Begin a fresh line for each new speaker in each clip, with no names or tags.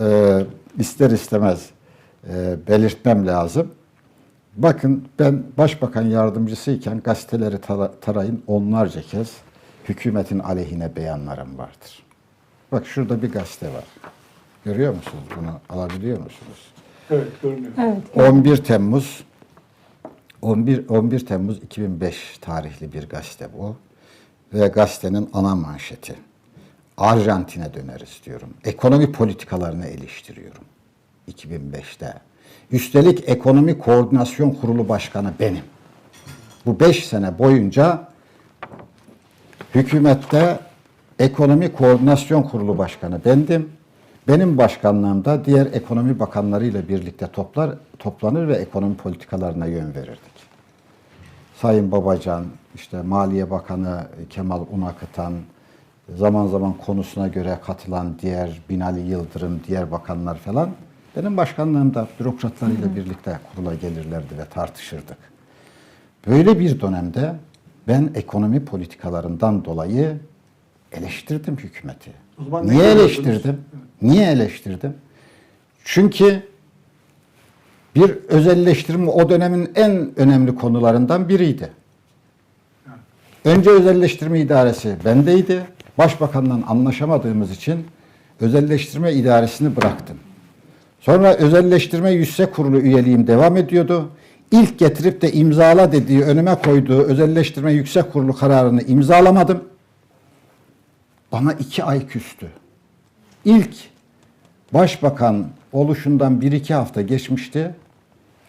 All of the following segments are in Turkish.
e, ister istemez e, belirtmem lazım. Bakın ben başbakan yardımcısıyken gazeteleri tara- tarayın onlarca kez hükümetin aleyhine beyanlarım vardır. Bak şurada bir gazete var. Görüyor musunuz bunu? Alabiliyor musunuz?
Evet görünüyor.
Evet.
11 Temmuz 11 11 Temmuz 2005 tarihli bir gazete bu. Ve gazetenin ana manşeti. Arjantin'e döneriz diyorum. Ekonomi politikalarını eleştiriyorum. 2005'te. Üstelik Ekonomi Koordinasyon Kurulu Başkanı benim. Bu 5 sene boyunca hükümette Ekonomi Koordinasyon Kurulu Başkanı bendim. Benim başkanlığımda diğer ekonomi bakanlarıyla birlikte toplar toplanır ve ekonomi politikalarına yön verirdik. Sayın Babacan, işte Maliye Bakanı Kemal Unakıtan, zaman zaman konusuna göre katılan diğer Binali Yıldırım, diğer bakanlar falan benim başkanlığımda bürokratlarıyla birlikte kurula gelirlerdi ve tartışırdık. Böyle bir dönemde ben ekonomi politikalarından dolayı eleştirdim hükümeti. Niye eleştirdim? Niye eleştirdim? Çünkü bir özelleştirme o dönemin en önemli konularından biriydi. Önce özelleştirme idaresi bendeydi. Başbakanla anlaşamadığımız için özelleştirme idaresini bıraktım. Sonra özelleştirme yüksek kurulu üyeliğim devam ediyordu. İlk getirip de imzala dediği önüme koyduğu özelleştirme yüksek kurulu kararını imzalamadım. Bana iki ay küstü. İlk başbakan oluşundan bir iki hafta geçmişti.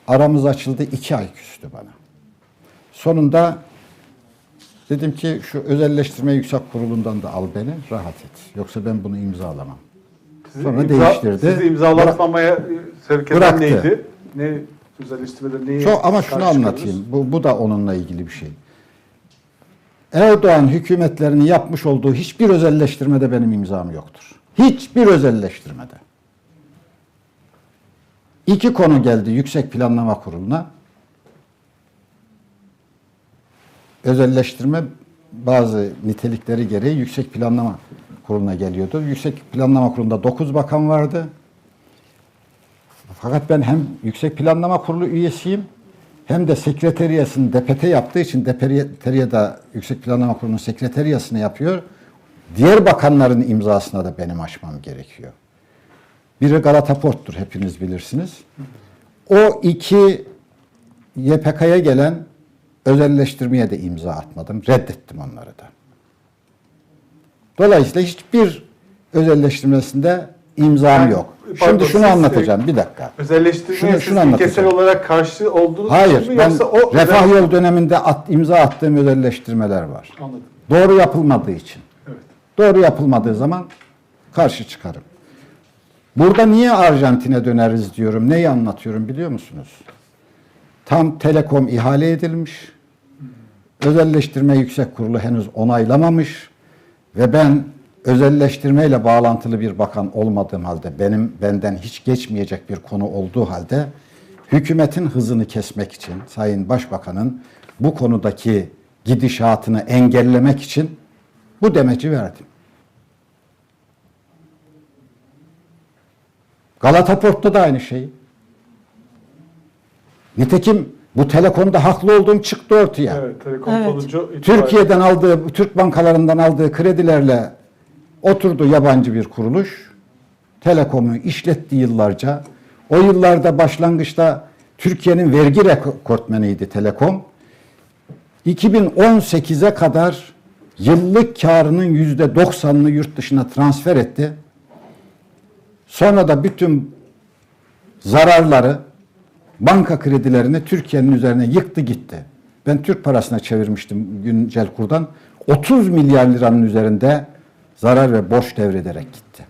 Aramız açıldı iki ay küstü bana. Sonunda dedim ki şu özelleştirme yüksek kurulundan da al beni rahat et. Yoksa ben bunu imzalamam.
Sizi
Sonra
imza-
değiştirdi.
Sizi imzalatmamaya e, sevk eden
Bıraktı.
neydi? Ne özelleştirmede neyi?
Çok ama şunu anlatayım. Bu, bu da onunla ilgili bir şey. Erdoğan hükümetlerinin yapmış olduğu hiçbir özelleştirmede benim imzam yoktur. Hiçbir özelleştirmede. İki konu geldi Yüksek Planlama Kurulu'na. Özelleştirme bazı nitelikleri gereği Yüksek Planlama Kurulu'na geliyordu. Yüksek Planlama Kurulu'nda 9 bakan vardı. Fakat ben hem Yüksek Planlama Kurulu üyesiyim hem de sekreteriyasını DPT yaptığı için DPT da Yüksek Planlama Kurulu'nun sekreteriyasını yapıyor. Diğer bakanların imzasına da benim açmam gerekiyor. Biri Galata Port'tur hepiniz bilirsiniz. O iki YPK'ya gelen özelleştirmeye de imza atmadım. Reddettim onları da. Dolayısıyla hiçbir özelleştirmesinde imzam
Yani,
yok.
pardon,
Şimdi şunu anlatacağım bir dakika.
Özelleştirmeye
Şunu- şunu
ilkesel olarak karşı olduğunuz
Hayır,
için mi
ben
yoksa o
refah
özel-
yol döneminde at, imza attığım özelleştirmeler var.
Anladım.
Doğru yapılmadığı için.
Evet.
Doğru yapılmadığı zaman karşı çıkarım. Burada niye Arjantin'e döneriz diyorum, neyi anlatıyorum biliyor musunuz? Tam Telekom ihale edilmiş, özelleştirme yüksek kurulu henüz onaylamamış ve ben özelleştirmeyle bağlantılı bir bakan olmadığım halde, benim benden hiç geçmeyecek bir konu olduğu halde hükümetin hızını kesmek için Sayın Başbakan'ın bu konudaki gidişatını engellemek için bu demeci verdim. Galata Port'ta da aynı şey. Nitekim bu telekomda haklı olduğum çıktı ortaya.
Evet, telekom
Evet.
sonucu itibariyle-
Türkiye'den aldığı, Türk bankalarından aldığı kredilerle oturdu yabancı bir kuruluş. Telekom'u işletti yıllarca. O yıllarda başlangıçta Türkiye'nin vergi rekortmeniydi Telekom. 2018'e kadar yıllık karının yüzde doksanını yurt dışına transfer etti. Sonra da bütün zararları, banka kredilerini Türkiye'nin üzerine yıktı gitti. Ben Türk parasına çevirmiştim güncel kurdan. 30 milyar liranın üzerinde zarar ve borç devrederek gitti.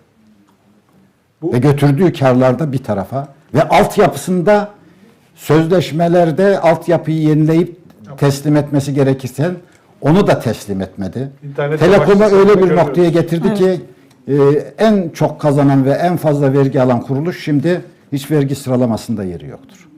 Bu-
Ve götürdüğü karlar da bir tarafa ve altyapısında sözleşmelerde altyapıyı yenileyip teslim etmesi gerekirken onu da teslim etmedi.
İnternet
Telekom'a
savaşçısı
öyle bir
görüyoruz.
noktaya getirdi ki e, en çok kazanan ve en fazla vergi alan kuruluş şimdi hiç vergi sıralamasında yeri yoktur.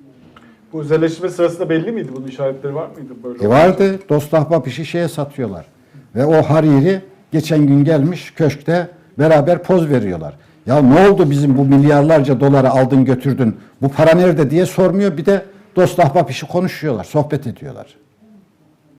Bu özelleştirme sırasında belli miydi? Bunun işaretleri var mıydı? Böyle
E vardı dost ahbap işi şeye satıyorlar. Ve o hariri geçen gün gelmiş köşkte beraber poz veriyorlar. Ya ne oldu bizim bu milyarlarca doları aldın götürdün bu para nerede diye sormuyor bir de dost ahbap işi konuşuyorlar sohbet ediyorlar.